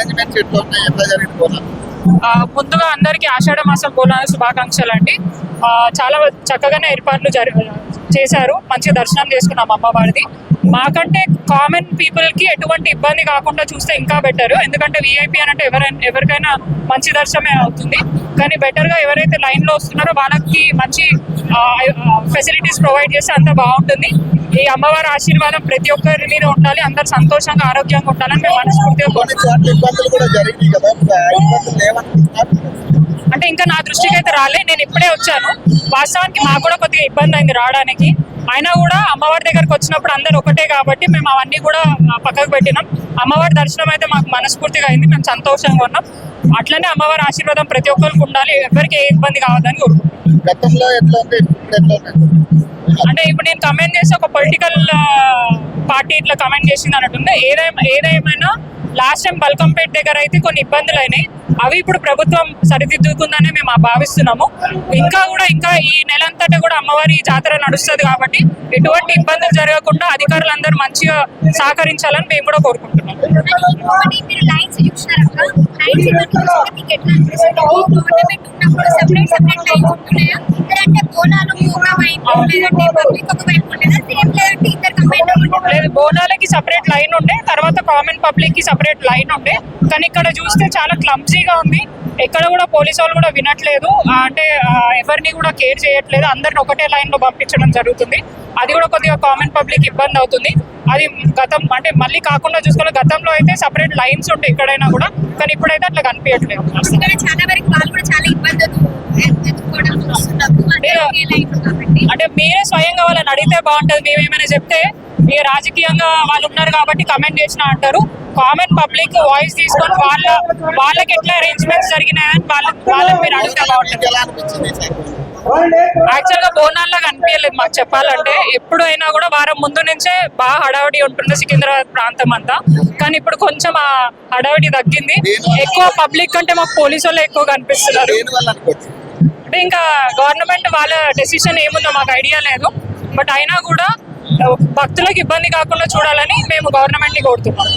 Arrangements ఎట్లా ఉన్నాయి ఎట్లా జరిగింది పోనా ముందుగా అందరికీ ఆషాఢ మాసం బోనాల శుభాకాంక్షలు అండి. చాలా చక్కగానే ఏర్పాట్లు జరి చేశారు. మంచి దర్శనం చేసుకున్నాం అమ్మవారిది మాకంటే కామన్ పీపుల్కి ఎటువంటి ఇబ్బంది కాకుండా చూస్తే ఇంకా బెటర్ ఎందుకంటే విఐపి అని అంటే ఎవరైనా ఎవరికైనా మంచి దర్శనమే అవుతుంది. కానీ బెటర్గా ఎవరైతే లైన్లో వస్తున్నారో వాళ్ళకి మంచి ఫెసిలిటీస్ ప్రొవైడ్ చేస్తే అంత బాగుంటుంది. ఈ అమ్మవారి ఆశీర్వాదం ప్రతి ఒక్కరి మీద ఉండాలి అందరు సంతోషంగా ఆరోగ్యంగా ఉండాలని మేము మనస్ఫూర్తిగా అంటే ఇంకా నా దృష్టికి అయితే రాలే నేను ఇప్పుడే వచ్చాను. వాస్తవానికి మాకు కూడా కొద్దిగా ఇబ్బంది అయింది రావడానికి. అయినా కూడా అమ్మవారి దగ్గరకు వచ్చినప్పుడు అందరు ఒకటే కాబట్టి మేము అవన్నీ కూడా పక్కకు పెట్టినాం. అమ్మవారి దర్శనం అయితే మాకు మనస్ఫూర్తిగా అయింది మేము సంతోషంగా ఉన్నాం. అట్లనే అమ్మవారి ఆశీర్వాదం ప్రతి ఒక్కరికి ఉండాలి. ఎవరికి ఏ ఇబ్బంది కావద్దని గతంలో ఎట్లా అంటే ఇప్పుడు నేను కమెంట్ చేసి ఒక పొలిటికల్ పార్టీ ఇట్లా కమెంట్ చేసింది అన్నట్టుంది ఏదేమైనా ఏదేమైనా లాస్ట్ టైం బల్కంపేట్ దగ్గర అయితే కొన్ని ఇబ్బందులు అయినాయి. అవి ఇప్పుడు ప్రభుత్వం సరిదిద్దుకుందనే మేము భావిస్తున్నాము. ఇంకా కూడా ఇంకా ఈ నెలంతటా కూడా అమ్మవారి జాతర నడుస్తుంది కాబట్టి ఎటువంటి ఇబ్బందులు జరగకుండా అధికారులందరూ మంచిగా సహకరించాలని మేము కూడా కోరుకుంటున్నాం. ఇంకోటి బోనాలకి సపరేట్ లైన్ ఉండే తర్వాత కామన్ పబ్లిక్కి సపరేట్ లైన్ ఉండే. కానీ ఇక్కడ చూస్తే చాలా క్లమ్జీగా ఉంది. ఎక్కడ కూడా పోలీస్ వాళ్ళు కూడా వినట్లేదు. అంటే ఎవరిని కూడా కేర్ చేయట్లేదు. అందరిని ఒకటే లైన్లో పంపించడం జరుగుతుంది. అది కూడా కొద్దిగా కామన్ పబ్లిక్ ఇబ్బంది అవుతుంది. అది గతం అంటే మళ్ళీ కాకుండా చూసుకున్న గతంలో అయితే సపరేట్ లైన్స్ ఉండే ఎక్కడైనా కూడా. కానీ ఇప్పుడైతే అట్లా కనిపించట్లేదు. ఇక్కడ చాలా వరకు వాళ్ళు కూడా చాలా చూస్తున్నారు. అంటే మీరు- స్వయంగా వాళ్ళని అడిగితే బాగుంటుంది. మేము ఏమైనా చెప్తే ఇక రాజకీయంగా వాళ్ళు ఉన్నారు కాబట్టి కమెంట్ చేసిన అంటారు. కామన్ పబ్లిక్ వాయిస్ తీసుకొని వాళ్ళ వాళ్ళకి ఎట్లా అరేంజ్మెంట్స్ జరిగినాయని వాళ్ళ వాళ్ళకి మీరు అడిగితే బాగుంటుంది ఎలా యాక్చువల్గా బోనాల్లో కనిపించలేదు మాకు చెప్పాలంటే. ఎప్పుడైనా కూడా వారం ముందు నుంచే బాగా హడావిడి ఉంటుంది సికింద్రాబాద్ ప్రాంతం అంతా. కానీ ఇప్పుడు కొంచెం ఆ హడావిడి తగ్గింది. ఎక్కువ పబ్లిక్ కంటే మాకు పోలీసు వాళ్ళు ఎక్కువ కనిపిస్తున్నారు. అంటే ఇంకా గవర్నమెంట్ వాళ్ళ డెసిషన్ ఏముందో మాకు ఐడియా లేదు. బట్ అయినా కూడా భక్తులకు ఇబ్బంది కాకుండా చూడాలని మేము గవర్నమెంట్ని కోరుతున్నాం.